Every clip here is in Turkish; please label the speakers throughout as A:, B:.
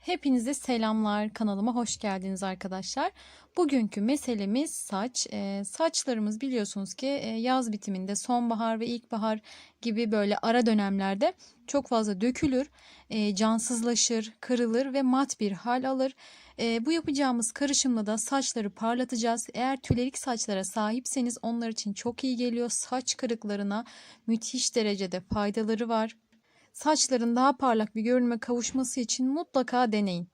A: Hepinize selamlar. Kanalıma hoş geldiniz arkadaşlar. Bugünkü meselemiz saç. Ee, saçlarımız biliyorsunuz ki e, yaz bitiminde sonbahar ve ilkbahar gibi böyle ara dönemlerde çok fazla dökülür, e, cansızlaşır, kırılır ve mat bir hal alır. E, bu yapacağımız karışımla da saçları parlatacağız. Eğer tülerik saçlara sahipseniz onlar için çok iyi geliyor. Saç kırıklarına müthiş derecede faydaları var. Saçların daha parlak bir görünüme kavuşması için mutlaka deneyin.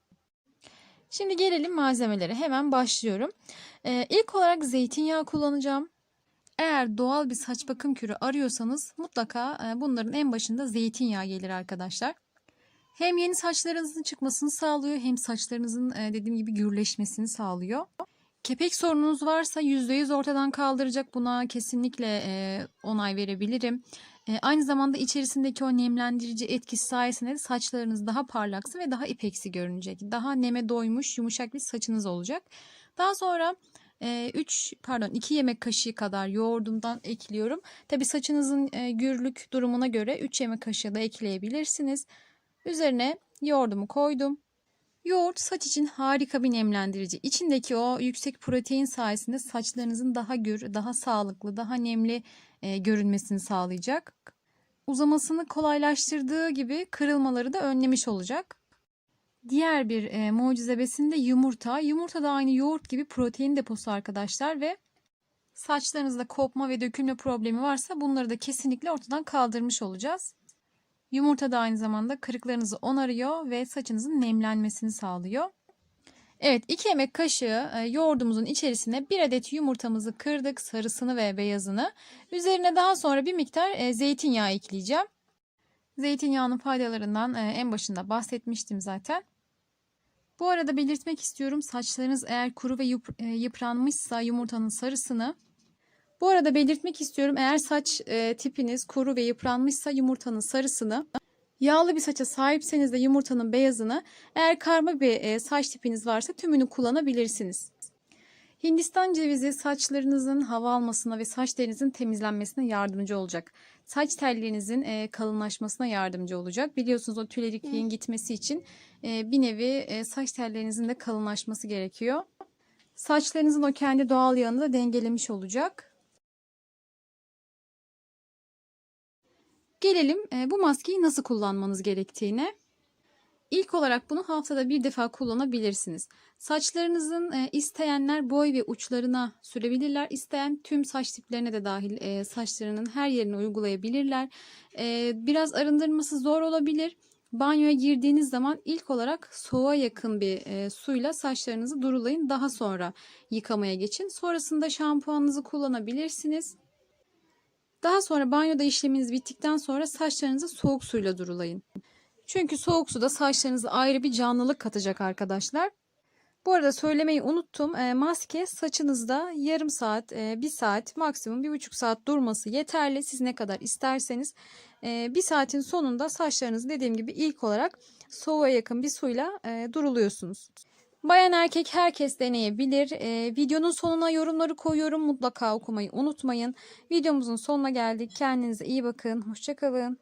A: Şimdi gelelim malzemelere. Hemen başlıyorum. Ee, ilk olarak zeytinyağı kullanacağım. Eğer doğal bir saç bakım kürü arıyorsanız mutlaka e, bunların en başında zeytinyağı gelir arkadaşlar. Hem yeni saçlarınızın çıkmasını sağlıyor hem saçlarınızın e, dediğim gibi gürleşmesini sağlıyor. Kepek sorununuz varsa %100 ortadan kaldıracak buna kesinlikle e, onay verebilirim. E, aynı zamanda içerisindeki o nemlendirici etkisi sayesinde de saçlarınız daha parlaksı ve daha ipeksi görünecek. Daha neme doymuş yumuşak bir saçınız olacak. Daha sonra 3 pardon 2 yemek kaşığı kadar yoğurdumdan ekliyorum. Tabi saçınızın e, gürlük durumuna göre 3 yemek kaşığı da ekleyebilirsiniz. Üzerine yoğurdumu koydum. Yoğurt saç için harika bir nemlendirici. İçindeki o yüksek protein sayesinde saçlarınızın daha gür, daha sağlıklı, daha nemli e, görünmesini sağlayacak. Uzamasını kolaylaştırdığı gibi kırılmaları da önlemiş olacak. Diğer bir e, mucize besin de yumurta. Yumurta da aynı yoğurt gibi protein deposu arkadaşlar ve saçlarınızda kopma ve dökülme problemi varsa bunları da kesinlikle ortadan kaldırmış olacağız. Yumurta da aynı zamanda kırıklarınızı onarıyor ve saçınızın nemlenmesini sağlıyor. Evet 2 yemek kaşığı e, yoğurdumuzun içerisine 1 adet yumurtamızı kırdık sarısını ve beyazını. Üzerine daha sonra bir miktar e, zeytinyağı ekleyeceğim. Zeytinyağının faydalarından e, en başında bahsetmiştim zaten. Bu arada belirtmek istiyorum saçlarınız eğer kuru ve yıpranmışsa yumurtanın sarısını bu arada belirtmek istiyorum eğer saç tipiniz kuru ve yıpranmışsa yumurtanın sarısını Yağlı bir saça sahipseniz de yumurtanın beyazını, eğer karma bir e, saç tipiniz varsa tümünü kullanabilirsiniz. Hindistan cevizi saçlarınızın hava almasına ve saç terinizin temizlenmesine yardımcı olacak. Saç tellerinizin e, kalınlaşmasına yardımcı olacak. Biliyorsunuz o tülerikliğin gitmesi için e, bir nevi saç tellerinizin de kalınlaşması gerekiyor. Saçlarınızın o kendi doğal yağını da dengelemiş olacak. Gelelim e, bu maskeyi nasıl kullanmanız gerektiğine. İlk olarak bunu haftada bir defa kullanabilirsiniz. Saçlarınızın e, isteyenler boy ve uçlarına sürebilirler. İsteyen tüm saç tiplerine de dahil e, saçlarının her yerine uygulayabilirler. E, biraz arındırması zor olabilir. Banyoya girdiğiniz zaman ilk olarak soğuğa yakın bir e, suyla saçlarınızı durulayın. Daha sonra yıkamaya geçin. Sonrasında şampuanınızı kullanabilirsiniz. Daha sonra banyoda işleminiz bittikten sonra saçlarınızı soğuk suyla durulayın. Çünkü soğuk suda saçlarınıza ayrı bir canlılık katacak arkadaşlar. Bu arada söylemeyi unuttum. E, maske saçınızda yarım saat, e, bir saat, maksimum bir buçuk saat durması yeterli. Siz ne kadar isterseniz. E, bir saatin sonunda saçlarınızı dediğim gibi ilk olarak soğuğa yakın bir suyla e, duruluyorsunuz. Bayan erkek herkes deneyebilir. Ee, videonun sonuna yorumları koyuyorum. Mutlaka okumayı unutmayın. Videomuzun sonuna geldik. Kendinize iyi bakın. Hoşçakalın.